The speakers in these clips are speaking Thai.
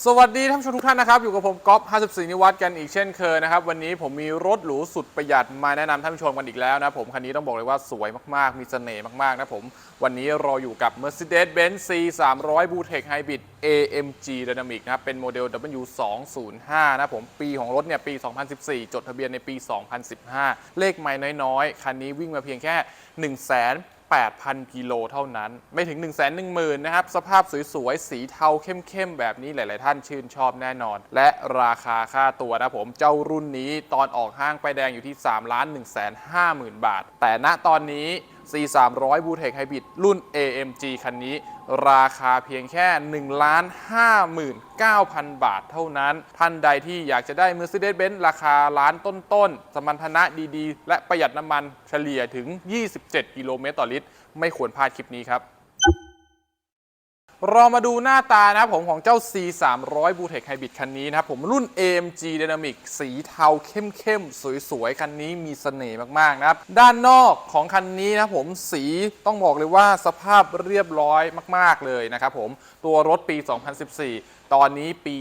สวัสดีท่านผู้ชมทุกท่านนะครับ อยู่กับผมก๊อฟ54 นิวัตกันอีกเช่นเคยนะครับ วันนี้ผมมีรถหรูสุดประหยัดมาแนะนำท่านผู้ชมกันอีกแล้วนะผม คันนี้ต้องบอกเลยว่าสวยมาก ๆ มีเสน่ห์มาก ๆ นะผม วันนี้เราอยู่กับ Mercedes-Benz C 3 0 0 Bluetech Hybrid AMG Dynamic นะครับเป็นโมเดล W205 นะผมปีของรถเนี่ยปี 2014 จดทะเบียนในปี 2015 เลขไม่น้อย ๆ คันนี้วิ่งมาเพียงแค่1 0 0 0 0 8,000 กิโลเท่านั้น ไม่ถึง 1 1 0 0 0 0นะครับ สภาพสวยๆ สีเทาเข้มๆ แบบนี้หลาย ๆ ท่านชื่นชอบแน่นอน และราคาค่าตัวนะผม เจ้ารุ่นนี้ตอนออกห้างไปแดงอยู่ที่3ล้าน1 5 0 0 0 0 บาท แต่ณตอนนี้ C 3 0 0 Bluetech Hybrid รุ่น AMG คันนี้ ราคาเพียงแค่ 1,59,000 บาทเท่านั้น ท่านใดที่อยากจะได้ Mercedes-Benz ราคาล้านต้นๆ สมรรถนะดีๆ และประหยัดน้ำมันเฉลี่ยถึง 27 กิโลเมตรต่อลิตร ไม่ควรพลาดคลิปนี้ครับ เรามาดูหน้าตานะครับผมของเจ้า C 3 0 0 b l u t e c h Hybrid คันนี้นะครับผมรุ่น AMG Dynamic สีเทาเข้มๆ สวยๆ คันนี้มีเสน่ห์มากๆนะครับ ด้านนอกของคันนี้นะครับผมสีต้องบอกเลยว่าสภาพเรียบร้อยมากๆเลยนะครับผมตัวรถปี 2014 ตอนนี้ปี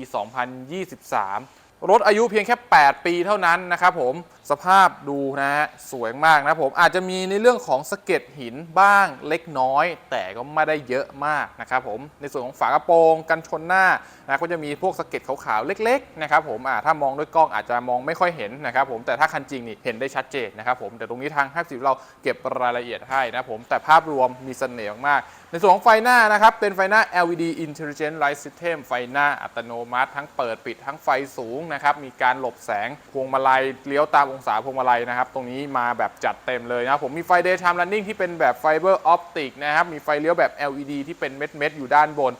2023 รถอายุเพียงแค่ 8 ปีเท่านั้นนะครับผมสภาพดูนะฮะสวยมากนะผมอาจจะมีในเรื่องของสะเก็ดหินบ้างเล็กน้อย แต่ก็ไม่ได้เยอะมากนะครับผมในส่วนของฝากระโปรงกันชนหน้านะก็จะมีพวกสะเก็ดขาวๆเล็กๆนะครับผมอ่าถ้ามองด้วยกล้องอาจจะมองไม่ค่อยเห็นนะครับผมแต่ถ้าคันจริงนี่เห็นได้ชัดเจนนะครับผมแต่ตรงนี้ทาง 50 เราเก็บรายละเอียดให้นะผมแต่ภาพรวมมีเสน่ห์มากในส่วนของไฟหน้านะครับเป็นไฟหน้า LED Intelligent Light System ไฟหน้าอัตโนมัติ ทั้งเปิดปิดทั้งไฟสูงนะครับมีการหลบแสงพวงมาลัยเลี้ยวตามองศาพวงมาลัยนะครับตรงนี้มาแบบจัดเต็มเลยนะผมมีไฟ Daytime Running ที่เป็นแบบไฟเบอร์ออปติกนะครับมีไฟเลี้ยวแบบ LED ที่เป็นเม็ดๆอยู่ด้านบน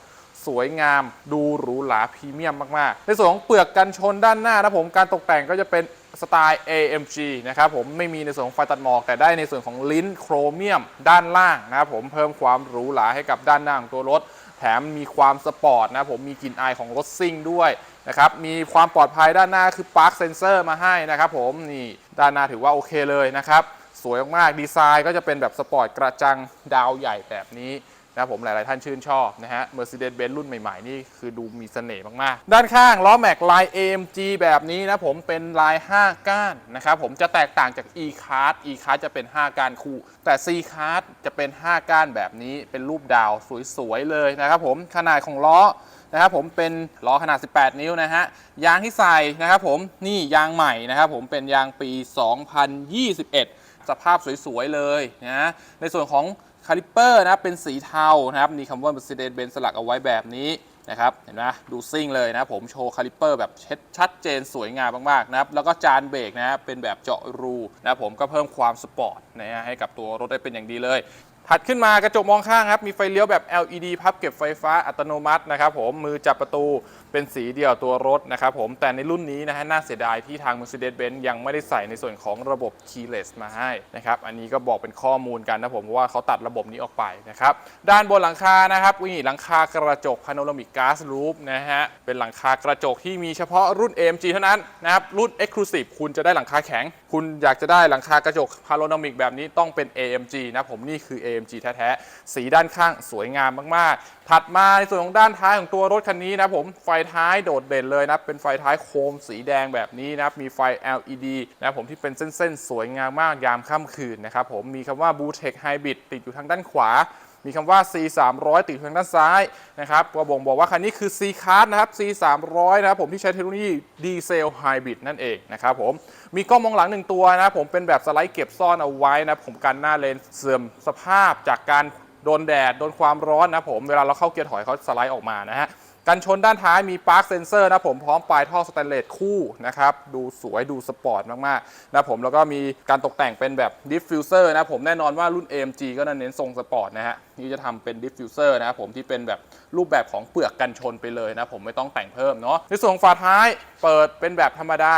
สวยงามดูหรูหราพรีเมียมมากๆ ในส่วนของเปลือกกันชนด้านหน้านะผมการตกแต่งก็จะเป็นสไตล์ AMG นะครับผมไม่มีในส่วนของไฟตัดหมอก แต่ได้ในส่วนของลิ้นโครเมียมด้านล่างนะครับผมเพิ่มความหรูหราให้กับด้านหน้าของตัวรถ แถมมีความสปอร์ตนะผมมีกลิ่นอายของรถซิ่งด้วย นะครับ มีความปลอดภัยด้านหน้าคือ Park Sensor มาให้นะครับผมนี่ด้านหน้าถือว่าโอเคเลยนะครับ สวยมากๆดีไซน์ก็จะเป็นแบบสปอร์ตกระจังดาวใหญ่แบบนี้ นะครับผมหลาย ๆ ท่านชื่นชอบนะฮะ Mercedes-Benz รุ่นใหม่ ๆ นี่คือดูมีเสน่ห์มาก ๆ ด้านข้างล้อแม็กลาย AMG แบบนี้นะผมเป็นลาย 5 ก้านนะครับผมจะแตกต่างจาก E-Card E-Card จะเป็น 5 ก้านคู่ แต่ C-Card จะเป็น 5 ก้านแบบนี้เป็นรูปดาวสวย ๆ เลยนะครับผมขนาดของล้อนะครับผมเป็นล้อขนาด 18 นิ้วนะฮะ ยางที่ใส่นะครับผมนี่ยางใหม่นะครับผมเป็นยางปี 2021 สภาพสวย ๆ เลยนะในส่วนของ คาลิปเปอร์นะเป็นสีเทานะครับมีคำว่า Mercedes-Benz สลักเอาไว้แบบนี้นะครับเห็นไหมดูซิ่งเลยนะผมโชว์คาลิปเปอร์แบบชัดชัดเจนสวยงามมากๆนะครับแล้วก็จานเบรกนะเป็นแบบเจาะรูนะผมก็เพิ่มความสปอร์ตนะฮะให้กับตัวรถได้เป็นอย่างดีเลยถัดขึ้นมากระจกมองข้างครับ มีไฟเลี้ยวแบบ LED พับเก็บไฟฟ้าอัตโนมัตินะครับผมมือจับประตู เป็นสีเดียวตัวรถนะครับผมแต่ในรุ่นนี้นะฮะน่าเสียดายที่ทาง Mercedes-Benz ยังไม่ได้ใส่ในส่วนของระบบ keyless มาให้นะครับอันนี้ก็บอกเป็นข้อมูลกันนะผมเพราะว่าเขาตัดระบบนี้ออกไปนะครับด้านบนหลังคานะครับนี่หลังคากระจก panoramic glass roof นะฮะเป็นหลังคากระจกที่มีเฉพาะรุ่น AMG เท่านั้นนะครับรุ่น Exclusive คุณจะได้หลังคาแข็ง คุณอยากจะได้หลังคากระจก panoramic แบบนี้ต้องเป็น AMG นะผมนี่คือ AMG แท้ๆสีด้านข้างสวยงามมากๆ ถัดมาในส่วนของด้านท้ายของตัวรถคันนี้นะผมไฟท้ายโดดเด่นเลยนะเป็นไฟท้ายโคมสีแดงแบบนี้นะครับมีไฟ LED นะผมที่เป็นเส้นๆ สวยงามมากยามค่ำคืนนะครับผมมีคำว่า Bluetech Hybrid ติดอยู่ทางด้านขวามีคำว่า C 3 0 0ติดอยู่ทางด้านซ้ายนะครับก็บ่งบอกว่าคันนี้คือ C Card นะครับ C 3 0 0นะครับผมที่ใช้เทคโนโลยีดีเซลไฮบริดนั่นเองนะครับผมมีกล้องมองหลังหนึ่งตัวนะผมเป็นแบบสไลด์เก็บซ่อนเอาไว้นะผมกันหน้าเลนเสื่อมสภาพจากการโดนแดด โดนความร้อนนะผม เวลาเราเข้าเกียร์ถอยเขาสไลด์ออกมานะฮะ กันชนด้านท้ายมีปาร์คเซนเซอร์นะผมพร้อมปลายท่อสแตนเลสคู่นะครับดูสวยดูสปอร์ตมากๆนะผมแล้วก็มีการตกแต่งเป็นแบบดิฟฟิวเซอร์นะผมแน่นอนว่ารุ่น AMG ก็เน้นทรงสปอร์ตนะฮะนี่จะทำเป็นดิฟฟิวเซอร์นะครับผมที่เป็นแบบรูปแบบของเปลือกกันชนไปเลยนะผมไม่ต้องแต่งเพิ่มเนาะในส่วนของฝาท้ายเปิดเป็นแบบธรรมดา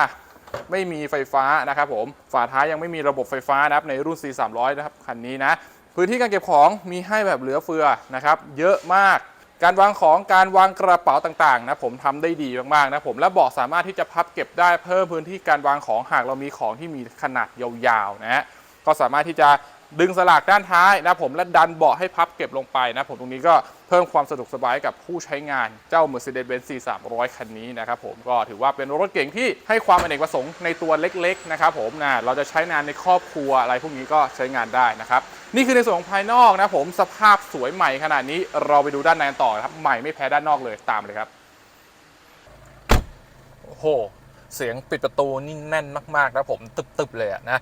ไม่มีไฟฟ้านะครับผมฝาท้ายยังไม่มีระบบไฟฟ้านะครับในรุ่น C 3 0 0 นะครับคันนี้นะพื้นที่การเก็บของมีให้แบบเหลือเฟือนะครับเยอะมาก การวางของการวางกระเป๋าต่างๆนะผมทำได้ดีมากๆนะผมและเบาะสามารถที่จะพับเก็บได้เพิ่มพื้นที่การวางของหากเรามีของที่มีขนาดยาวๆนะฮะก็สามารถที่จะ ดึงสลากด้านท้ายนะผมและดันเบาะให้พับเก็บลงไปนะผมตรงนี้ก็เพิ่มความสะดวกสบายกับผู้ใช้งานเจ้า Mercedes-Benz C300 คันนี้นะครับผมก็ถือว่าเป็นรถเก่งที่ให้ความอเนกประสงค์ในตัวเล็กๆนะครับผมนะเราจะใช้งานในครอบครัวอะไรพวกนี้ก็ใช้งานได้นะครับนี่คือในส่วนของภายนอกนะผมสภาพสวยใหม่ขนาดนี้เราไปดูด้านในกันต่อครับใหม่ไม่แพ้ด้านนอกเลยตามเลยครับโอ้โห เสียงปิดประตูนี่แน่นมากๆนะผมตึบๆเลยะนะ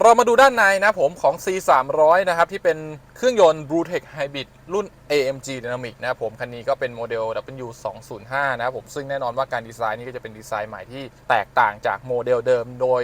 เรามาดูด้านในนะผมของ C 3 0 0นะครับที่เป็นเครื่องยนต์ Bluetech Hybrid รุ่น AMG Dynamic นะผมคันนี้ก็เป็นโมเดล W 2 0 5นะครับผมซึ่งแน่นอนว่าการดีไซน์นี่ก็จะเป็นดีไซน์ใหม่ที่แตกต่างจากโมเดลเดิมโดย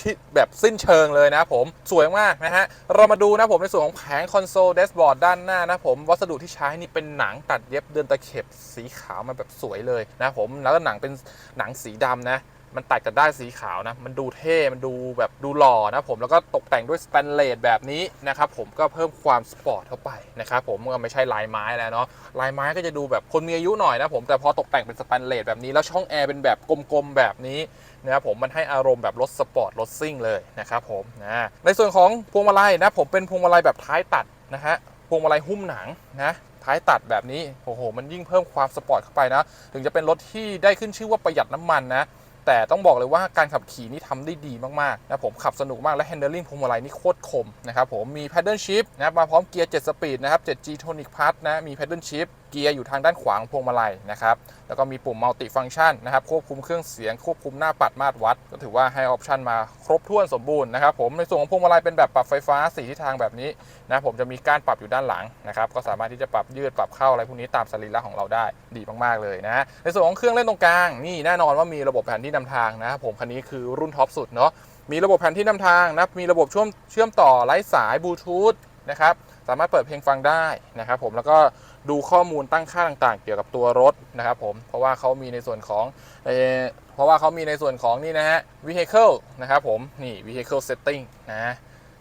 ชิดแบบสิ้นเชิงเลยนะผมสวยมากนะฮะ เรามาดูนะผมในส่วนของแผงคอนโซลเดสบอร์ดด้านหน้านะผมวัสดุที่ใช้นี่เป็นหนังตัดเย็บเดินตะเข็บสีขาวมาแบบสวยเลยนะผมแล้วก็หนังเป็นหนังสีดำนะ มันตัดกับด้สีขาวนะ มันดูเท่ มันดูแบบดูหล่อนะผม แล้วก็ตกแต่งด้วยสแตนเลสแบบนี้นะครับผม ก็เพิ่มความสปอร์ตเข้าไปนะครับผมก็ไม่ใช่ลายไม้แล้วเนาะ ลายไม้ก็จะดูแบบคนมีอายุหน่อยนะผม แต่พอตกแต่งเป็นสแตนเลสแบบนี้ แล้วช่องแอร์เป็นแบบกลมๆแบบนี้นะครับผมมันให้อารมณ์แบบรถสปอร์ตรถซิ่งเลยนะครับผมนะ ในส่วนของพวงมาลัยนะผมเป็นพวงมาลัยแบบท้ายตัดนะฮะ พวงมาลัยหุ้มหนังนะท้ายตัดแบบนี้ โอ้โห มันยิ่งเพิ่มความสปอร์ตเข้าไปนะ ถึงจะเป็นรถที่ได้ขึ้นชื่อว่าประหยัดน้ำมันนะ แต่ต้องบอกเลยว่าการขับขี่นี่ทำได้ดีมากๆนะผมขับสนุกมากและ handling พวงมาลัยนี่โคตรคมนะครับผมมี paddle shift นะมาพร้อมเกียร์7สปีดนะครับ 7G Tonic Plus นะมี paddle shift เกียร์อยู่ทางด้านขวาของพวงมาลัยนะครับ แล้วก็มีปุ่ม multi function นะครับ ควบคุมเครื่องเสียง ควบคุมหน้าปัดมาตรวัด ก็ถือว่าให้ออปชันมาครบถ้วนสมบูรณ์นะครับ ผมในส่วนของพวงมาลัยเป็นแบบปรับไฟฟ้าสีทิศทางแบบนี้นะผมจะมีการปรับอยู่ด้านหลังนะครับ ก็สามารถที่จะปรับยืดปรับเข้าอะไรพวกนี้ตามสรีระของเราได้ดีมากๆเลยนะในส่วนของเครื่องเล่นตรงกลางนี่แน่นอนว่ามีระบบแผนที่นำทางนะครับผมคันนี้คือรุ่นท็อปสุดเนาะมีระบบแผนที่นำทางนะมีระบบเชื่อมเชื่อมต่อไร้สายบลูทูธนะครับสามารถเปิดเพลงฟังได้นะครับผมแล้วก็ ดูข้อมูลตั้งค่าต่างๆ เกี่ยวกับตัวรถนะครับผมเพราะว่าเขามีในส่วนของเอเพราะว่าเขามีในส่วนของนี่นะฮะ vehicle นะครับผมนี่ vehicle setting นะ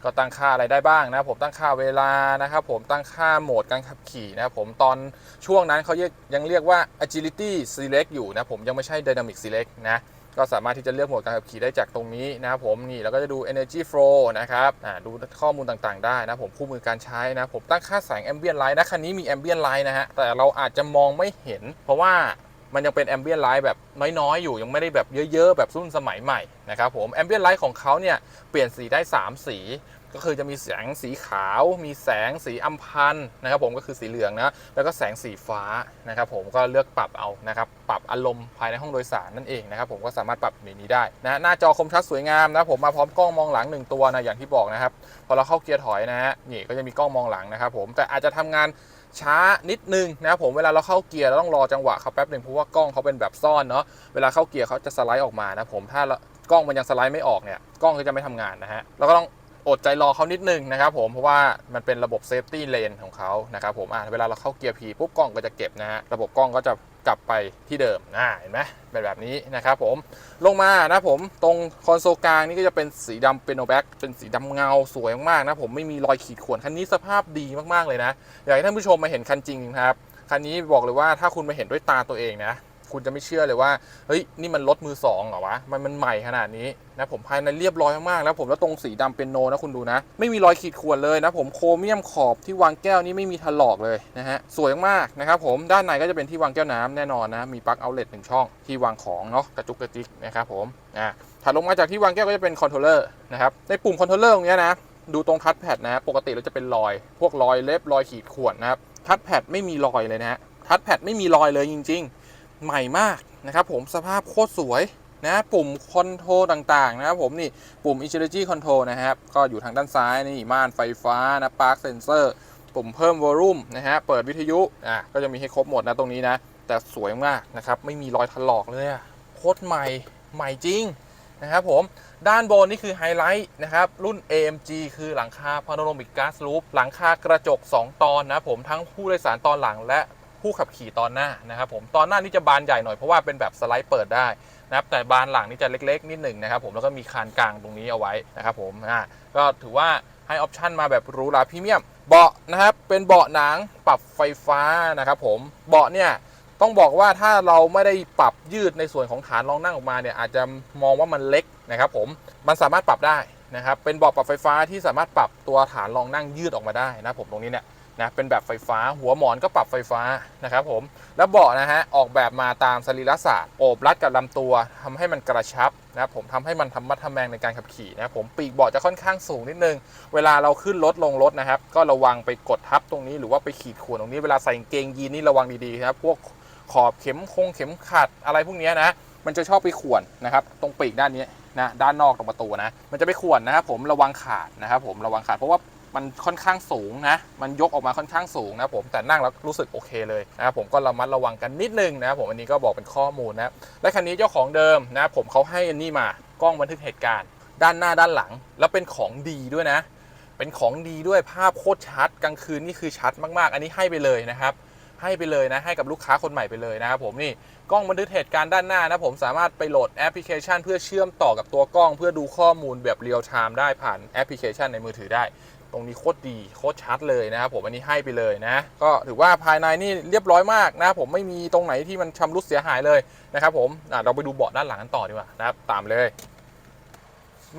ก็ตั้งค่าอะไรได้บ้างนะผมตั้งค่าเวลานะครับผมตั้งค่าโหมดการขับขี่นะครับผมตอนช่วงนั้นเขายังยังเรียกว่า agility select อยู่นะผมยังไม่ใช่ dynamic select นะ ก็สามารถที่จะเลือกโหมดการขับขี่ได้จากตรงนี้นะครับผมนี่แล้วก็จะดู energy flow นะครับอ่าดูข้อมูลต่างๆได้นะผมคู่มือการใช้นะผมตั้งค่าแสง ambient light นะคันนี้มี ambient light นะฮะแต่เราอาจจะมองไม่เห็น เพราะว่ามันยังเป็นแอมเบียนไลท์แบบน้อยๆ อยู่ยังไม่ได้แบบเยอะๆ แบบรุ่นสมัยใหม่นะครับผมแอมเบียนไลท์ของเขาเนี่ย เปลี่ยนสีได้ 3 สี ก็คือจะมีแสงสีขาว มีแสงสีอัมพันนะครับผมก็คือสีเหลืองนะแล้วก็แสงสีฟ้านะครับผมก็เลือกปรับเอานะครับปรับอารมณ์ภายในห้องโดยสารนั่นเองนะครับผมก็สามารถปรับในนี้ได้นะหน้าจอคมชัดสวยงามนะผมมาพร้อมกล้องมองหลังหนึ่งตัวนะอย่างที่บอกนะครับพอเราเข้าเกียร์ถอยนะฮะนี่ก็จะมีกล้องมองหลังนะครับผมแต่อาจจะทำงานช้านิดนึงนะครับผมเวลาเราเข้าเกียร์เราต้องรอจังหวะเขาแป๊บหนึ่งเพราะว่ากล้องเขาเป็นแบบซ่อนเนาะเวลาเข้าเกียร์เขาจะสไลด์ออกมานะผมถ้ากล้องมันยังสไลด์ไม่ออกเนี่ยกล้องก็จะไม่ทำงานนะฮะเราก็ต้อง อดใจรอเขานิดนึงนะครับผมเพราะว่ามันเป็นระบบเซฟตี้เลนของเขานะครับผมอะเวลาเราเข้าเกียร์พีปุ๊บกล้องก็จะเก็บนะฮะระบบกล้องก็จะกลับไปที่เดิมอ่าเห็นไหมเป็นแบบนี้นะครับผมลงมานะผมตรงคอนโซลกลางนี่ก็จะเป็นสีดำเป็นโนแบ็กเป็นสีดำเงาสวยมากๆนะผมไม่มีรอยขีดข่วนคันนี้สภาพดีมากๆเลยนะอยากให้ท่านผู้ชมมาเห็นคันจริงครับคันนี้บอกเลยว่าถ้าคุณมาเห็นด้วยตาตัวเองนะ คุณจะไม่เชื่อเลยว่าเฮ้ยนี่มันรถมือสองเหรอวะมันมันใหม่ขนาดนี้นะผมภายในเรียบร้อยมากๆแล้วผมแล้วตรงสีดำเป็นโนนะคุณดูนะ ไม่มีรอยขีดข่วนเลยนะผมโครเมียมขอบที่วางแก้วนี่ไม่มีถลอกเลยนะฮะสวยมากนะครับผมด้านในก็จะเป็นที่วางแก้วน้ำแน่นอนนะมีปลั๊กเอาเล t หนึ่งช่องที่วางของเนาะกระจุกกระจิกนะครับผมอ่าถัดลงมาจากที่วางแก้วก็จะเป็นคอนโทรลเลอร์นะครับในปุ่มคอนโทรลเลอร์ตรงนี้นะดูตรงทัชแพดนะปกติเราจะเป็นรอย พวกรอยเล็บรอยขีดข่วนนะครับทัชแพดไม่มีรอยเลยนะฮะทัชแพดไม่มีรอยเลยจริง ๆ ใหม่มากนะครับผมสภาพโคตรสวยนะปุ่มคอนโทรลต่างๆ นะครับผมนี่ปุ่ม Agility Control นะครับ ก็อยู่ทางด้านซ้ายนี่ม่านไฟฟ้านะปาร์คเซนเซอร์ปุ่มเพิ่มวอลลุ่มนะฮะเปิดวิทยุอะก็จะมีให้ครบหมดนะตรงนี้นะ แต่สวยมากนะครับ ไม่มีรอยถลอกเลยโคตรใหม่ใหม่จริงนะครับผมด้านบนนี่คือไฮไลท์นะครับ รุ่น AMG คือหลังคา Panoramic Glass Roof หลังคากระจก 2 ตอนนะผมทั้งผู้โดยสารตอนหลังและ ผู้ขับขี่ตอนหน้านะครับผมตอนหน้านี่จะบานใหญ่หน่อยเพราะว่าเป็นแบบสไลด์เปิดได้นะครับแต่บานหลังนี่จะเล็กๆนิดหนึ่งนะครับผมแล้วก็มีคานกลางตรงนี้เอาไว้นะครับผมอ่าก็ถือว่าให้ออปชันมาแบบหรูหราพรีเมียม เบาะนะครับเป็นเบาะหนังปรับไฟฟ้านะครับผมเบาะเนี่ยต้องบอกว่าถ้าเราไม่ได้ปรับยืดในส่วนของฐานรองนั่งออกมาเนี่ยอาจจะมองว่ามันเล็กนะครับผมมันสามารถปรับได้นะครับเป็นเบาะปรับไฟฟ้าที่สามารถปรับตัวฐานรองนั่งยืดออกมาได้นะผมตรงนี้เนี่ย นะเป็นแบบไฟฟ้าหัวหมอนก็ปรับไฟฟ้านะครับผมแล้วเบาะนะฮะออกแบบมาตามสรีระศาสตร์โอบรัดกับลำตัวทำให้มันกระชับนะครับผมทำให้มันทำมัดทำแมงในการขับขี่นะครับผมปีกเบาะจะค่อนข้างสูงนิดนึง เวลาเราขึ้นรถลงรถนะครับก็ระวังไปกดทับตรงนี้หรือว่าไปขีดข่วนตรงนี้เวลาใส่เกงยีนนี่ระวังดีๆนะครับพวกขอบเข็มคงเข็มขัดอะไรพวกนี้นะมันจะชอบไปข่วนนะครับตรงปีกด้านนี้นะด้านนอกตรงประตูนะมันจะไปข่วนนะครับผมระวังขาดนะครับผมระวังขาดเพราะว่า มันค่อนข้างสูงนะ มันยกออกมาค่อนข้างสูงนะผมแต่นั่งแล้วรู้สึกโอเคเลยนะครับผมก็ระมัดระวังกันนิดนึงนะครับผมอันนี้ก็บอกเป็นข้อมูลนะและคันนี้เจ้าของเดิมนะครับผมเขาให้อันนี้มากล้องบันทึกเหตุการณ์ ด้านหน้าด้านหลัง แล้วเป็นของดีด้วยนะ เป็นของดีด้วยภาพโคตรชัดกลางคืนนี่คือชัดมากๆ อันนี้ให้ไปเลยนะครับให้ไปเลยนะให้กับลูกค้าคนใหม่ไปเลยนะครับผมนี่กล้องบันทึกเหตุการณ์ด้านหน้านะผมสามารถไปโหลดแอปพลิเคชัน เพื่อเชื่อมต่อกับตัวกล้อง เพื่อดูข้อมูลแบบเรียลไทม์ได้ผ่านแอปพลิเคชันในมือถือได้ ตรงนี้โคตรดีโคตรชัดเลยนะครับผมอันนี้ให้ไปเลยนะ ก็ถือว่าภายในนี่เรียบร้อยมากนะผมไม่มีตรงไหนที่มันชำรุดเสียหายเลยนะครับผมเราไปดูเบาะด้านหลังกันต่อดีกว่านะครับตามเลย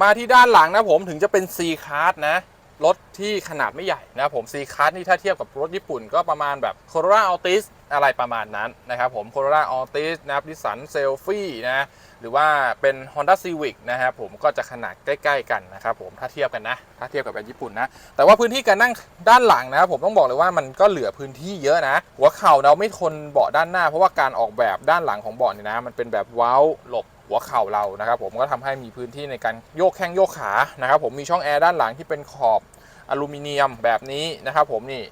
มาที่ด้านหลังนะผมถึงจะเป็น C Class นะรถที่ขนาดไม่ใหญ่นะครับผม C Class นี่ถ้าเทียบกับรถญี่ปุ่น ก็ประมาณแบบ c o r o l a Altis อะไรประมาณนั้นนะครับผม c o r o l a Altis นะครับ Nissan Selfie นะ หรือว่าเป็น Honda Civic นะครับผมก็จะขนาดใกล้ ๆ กันนะครับผมถ้าเทียบกันนะ ถ้าเทียบกับแบบญี่ปุ่นนะ แต่ว่าพื้นที่การนั่งด้านหลังนะครับผมต้องบอกเลยว่ามันก็เหลือพื้นที่เยอะนะ หัวเข่าเราไม่ทนเบาะด้านหน้า เพราะว่าการออกแบบด้านหลังของเบาะเนี่ยนะ มันเป็นแบบเว้าหลบหัวเข่าเรานะครับผมก็ทำให้มีพื้นที่ในการโยกแข้งโยกขานะครับผมมีช่องแอร์ด้านหลังที่เป็นขอบอลูมิเนียมแบบนี้นะครับผมนี่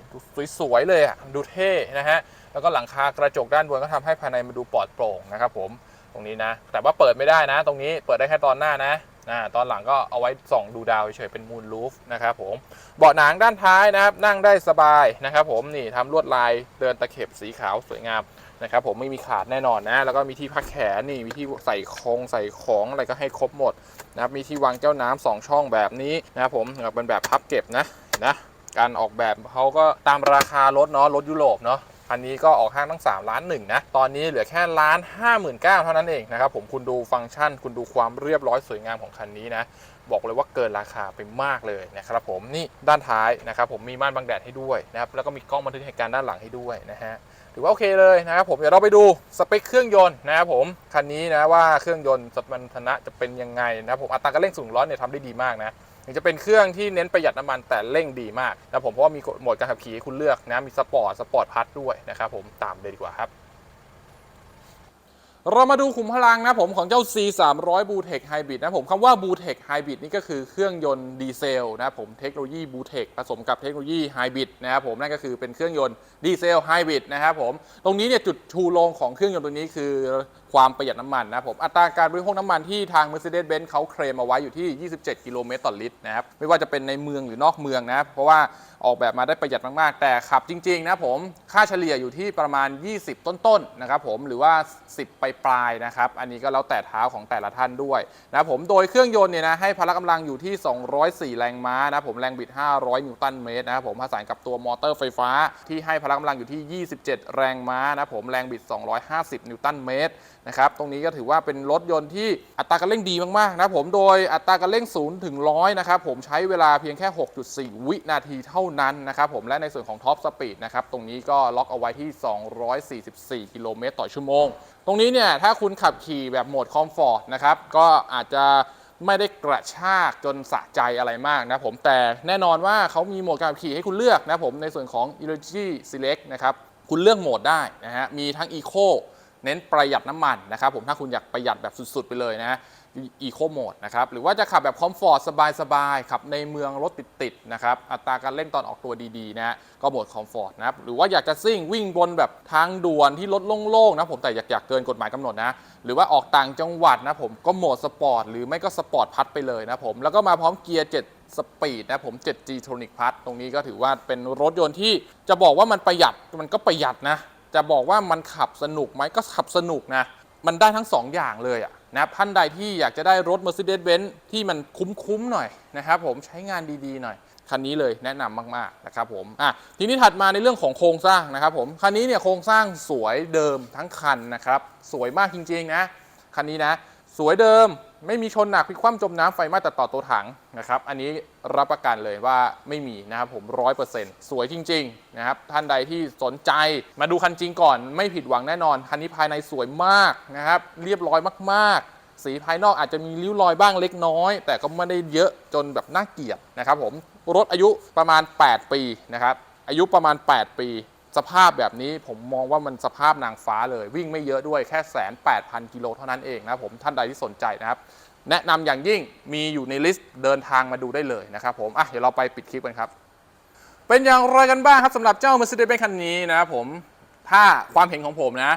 สวยๆเลยอะดูเท่นะฮะแล้วก็หลังคากระจกด้านบนก็ทำให้ภายในมันดูปลอดโปร่งนะครับผม รงนี้นะ แต่ว่าเปิดไม่ได้นะ ตรงนี้เปิดได้แค่ตอนหน้านะอ่าตอนหลังก็เอาไว้ส่องดูดาวเฉยๆเป็นมูนรูฟนะครับผมเบาะหนังด้านท้ายนะครับนั่งได้สบายนะครับผมนี่ทำลวดลายเดินตะเข็บสีขาวสวยงามนะครับผมไม่มีขาดแน่นอนนะ แล้วก็มีที่พักแขนนี่มีที่ใส่คงใส่ของอะไรก็ให้ครบหมดนะครับมีที่วางเจ้าน้ำสองช่องแบบนี้นะครับผมเป็นแบบพับเก็บนะนะการออกแบบเขาก็ตามราคารถเนาะรถยุโรปเนาะ อันนี้ก็ออกห้างตั้ง3ล้านหนึ่งนะตอนนี้เหลือแค่ล้านห้าหมื่นเก้าเท่านั้นเองนะครับผมคุณดูฟังก์ชัน คุณดูความเรียบร้อยสวยงามของคันนี้นะบอกเลยว่าเกินราคาไปมากเลยนะครับผมนี่ด้านท้ายนะครับผมมีม่านบังแดดให้ด้วยนะครับแล้วก็มีกล้องบันทึกเหตุการณ์ด้านหลังให้ด้วยนะฮะถือว่าโอเคเลยนะครับผมเดี๋ยวเราไปดูสเปคเครื่องยนต์นะครับผมคันนี้นะว่าเครื่องยนต์สมรรถนะจะเป็นยังไงนะครับผมอัตราการเร่งสูงร้อยเนี่ยทำได้ดีมากนะ ถึงจะเป็นเครื่องที่เน้นประหยัดน้ำมันแต่เร่งดีมากนะผมเพราะว่ามีโหมดการขับขี่ให้คุณเลือกนะมีสปอร์ตสปอร์ตพัทด้วยนะครับผมตามเลยดีกว่าครับเรามาดูขุมพลังนะผมของเจ้า C 3 0 0 b u t e c Hybrid นะผมคำว่า b u t e c Hybrid นี่ก็คือเครื่องยนต์ดีเซลนะผมเทคโนโลยี b u t e c ผสมกับเทคโนโลยีไฮบริดนะครับผมนั่นก็คือเป็นเครื่องยนต์ดีเซลไฮบริดนะครับผมตรงนี้เนี่ยจุดชูโรงของเครื่องยนต์ตัวนี้คือความประหยัดน้ำมันนะผมอัตราการบริโภคน้ำมันที่ทาง Mercedes-Benz เขาเคลมเอาไว้อยู่ที่ 27 กิโลเมตรต่อลิตรนะครับไม่ว่าจะเป็นในเมืองหรือนอกเมืองนะเพราะว่าออกแบบมาได้ประหยัดมาก ๆ แต่ขับจริง ๆ นะผมค่าเฉลี่ยอยู่ที่ประมาณ 20 ต้น ๆ นะครับผมหรือว่า 10ปลายๆนะครับ อันนี้ก็แล้วแต่เท้าของแต่ละท่านด้วยนะผมโดยเครื่องยนต์เนี่ยนะให้พละกำลังอยู่ที่ 204 แรงม้านะผมแรงบิด 500 นิวตันเมตรนะครับผมผสานกับตัวมอเตอร์ไฟฟ้า ที่ให้พละกำลังอยู่ที่ 27 แรงม้านะผมแรงบิด 250 นิวตันเมตรนะครับตรงนี้ก็ถือว่าเป็นรถยนต์ที่อัตราการเร่งดีมากๆนะผมโดยอัตราการเร่ง0ถึง100นะครับผมใช้เวลาเพียงแค่ 6.4 วินาทีเท่านั้นนะครับผมและในส่วนของท็อปสปีดนะครับตรงนี้ก็ล็อกเอาไว้ที่ 244 กิโลเมตรต่อชั่วโมง ตรงนี้เนี่ยถ้าคุณขับขี่แบบโหมดคอมฟอร์ตนะครับก็อาจจะไม่ได้กระชากจนสะใจอะไรมากนะผมแต่แน่นอนว่าเขามีโหมดการขับขี่ให้คุณเลือกนะผมในส่วนของ Energy Select นะครับคุณเลือกโหมดได้นะฮะมีทั้ง Eco เน้นประหยัดน้ำมันนะครับผมถ้าคุณอยากประหยัดแบบสุดๆไปเลยนะอีโคโหมดนะครับหรือว่าจะขับแบบคอมฟอร์ตสบายๆขับในเมืองรถติดๆนะครับอัตราการเร่งตอนออกตัวดีๆนะก็โหมดคอมฟอร์ตนะครับหรือว่าอยากจะซิ่งวิ่งบนแบบทางด่วนที่รถโล่งๆนะผมแต่อยากอยากเกินกฎหมายกำหนดนะหรือว่าออกต่างจังหวัดนะผมก็โหมดสปอร์ตหรือไม่ก็สปอร์ตพัดไปเลยนะผมแล้วก็มาพร้อมเกียร์ 7สปีดนะผม 7G Tronic Plus ตรงนี้ก็ถือว่าเป็นรถยนต์ที่จะบอกว่ามันประหยัดมันก็ประหยัดนะ จะบอกว่ามันขับสนุกไหมก็ขับสนุกนะ มันได้ทั้ง 2ออย่างเลยอะนะครับท่านใดที่อยากจะได้รถ Mercedes-Benz ที่มันคุ้มๆหน่อยนะครับผมใช้งานดีๆหน่อยคันนี้เลยแนะนำมากๆนะครับผมอะทีนี้ถัดมาในเรื่องของโครงสร้างนะครับผมคันนี้เนี่ยโครงสร้างสวยเดิมทั้งคันนะครับ สวยมากจริงๆนะคันนี้นะ สวยเดิม ไม่มีชนหนักพลิกคว่ำจมน้ำไฟไหม้ตัดต่อตัวถังนะครับ อันนี้รับประกันเลยว่าไม่มีนะครับผมร้อยเปอร์เซ็นต์สวยจริงๆนะครับ ท่านใดที่สนใจมาดูคันจริงก่อน ไม่ผิดหวังแน่นอน คันนี้ภายในสวยมากนะครับ เรียบร้อยมากๆ สีภายนอกอาจจะมีริ้วรอยบ้างเล็กน้อย แต่ก็ไม่ได้เยอะจนแบบน่าเกลียดนะครับผมรถอายุประมาณ 8 ปีนะครับอายุประมาณ 8 ปี สภาพแบบนี้ผมมองว่ามันสภาพนางฟ้าเลย วิ่งไม่เยอะด้วยแค่แสนแปดพันกิโลเท่านั้นเองนะผมท่านใดที่สนใจนะครับ แนะนำอย่างยิ่งมีอยู่ในลิสต์เดินทางมาดูได้เลยนะครับผมอะเดี๋ยวเราไปปิดคลิปกันครับ เป็นอย่างไรกันบ้างครับสำหรับเจ้า Mercedes-Benz คันนี้นะครับผมถ้าความเห็นของผมนะ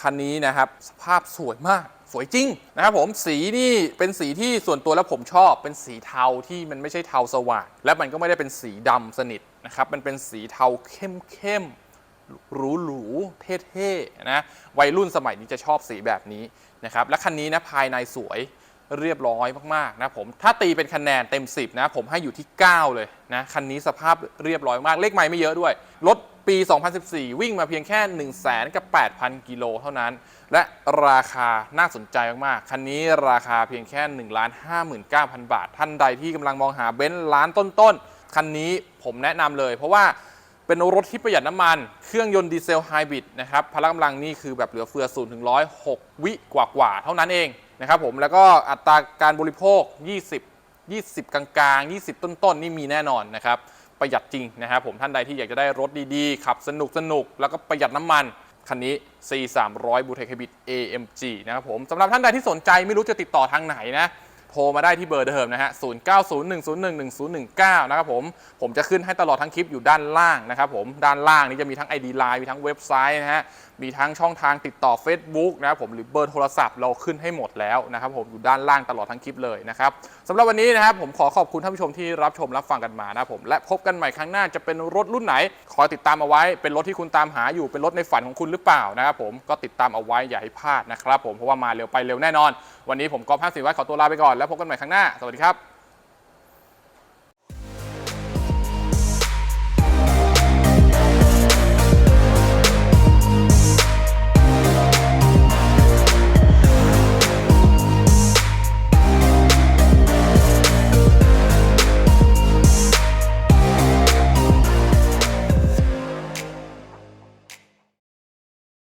คันนี้นะครับสภาพสวยมากสวยจริงนะครับผมสีนี่เป็นสีที่ส่วนตัวแล้วผมชอบ เป็นสีเทาที่มันไม่ใช่เทาสว่างและมันก็ไม่ได้เป็นสีดำสนิทนะครับมันเป็นสีเทาเข้มๆ หรูหรูๆเท่ๆนะวัยรุ่นสมัยนี้จะชอบสีแบบนี้นะครับและคันนี้นะภายในสวยเรียบร้อยมากๆนะผมถ้าตีเป็นคะแนนเต็ม 10 นะ ผมให้อยู่ที่ 9 เลยนะคันนี้สภาพเรียบร้อยมาก เลขไม่ไม่เยอะด้วย รถปี 2014 วิ่งมาเพียงแค่ 1 0 0 0 0แสนกับ 8,000 กิโลเท่านั้น และราคาน่าสนใจมากๆ คันนี้ราคาเพียงแค่ 1 5 9 0 0 0 บาท ท่านใดที่กำลังมองหาเบนซ์ล้านต้นๆ คันนี้ผมแนะนำเลย เพราะว่า เป็นรถที่ประหยัดน้ำมัน เครื่องยนต์ดีเซลไฮบริดนะครับ พละกำลังนี่คือแบบเหลือเฟือ0ถึง106วิกว่าๆเท่านั้นเองนะครับผม แล้วก็อัตราการบริโภค 20 20 กลางๆ 20 ต้นๆนี่มีแน่นอนนะครับ ประหยัดจริงนะครับผม ท่านใดที่อยากจะได้รถดีๆ ขับสนุกสนุก แล้วก็ประหยัดน้ำมัน คันนี้ C 3 0 0 b u t e c Hybrid AMG นะครับผม สำหรับท่านใดที่สนใจไม่รู้จะติดต่อทางไหนนะ โทรมาได้ที่เบอร์เดิมนะฮะ 0901011019 นะครับผม ผมจะขึ้นให้ตลอดทั้งคลิปอยู่ด้านล่างนะครับผม ด้านล่างนี้จะมีทั้ง ID Line มีทั้งเว็บไซต์นะฮะ มีทั้งช่องทางติดต่อ Facebook นะครับผมหรือเบอร์โทรศัพท์เราขึ้นให้หมดแล้วนะครับผมอยู่ด้านล่างตลอดทั้งคลิปเลยนะครับสำหรับวันนี้นะครับผมขอขอบคุณท่านผู้ชมที่รับชมรับฟังกันมานะครับผมและพบกันใหม่ครั้งหน้าจะเป็นรถรุ่นไหน ขอติดตามเอาไว้เป็นรถที่คุณตามหาอยู่เป็นรถในฝันของคุณหรือเปล่านะครับผมก็ติดตามเอาไว้อย่าให้พลาดนะครับผมเพราะว่ามาเร็วไปเร็วแน่นอน วันนี้ผมก๊อฟห้าสิบวัตขอตัวลาไปก่อนแล้วพบกันใหม่ครั้งหน้าสวัสดีครับ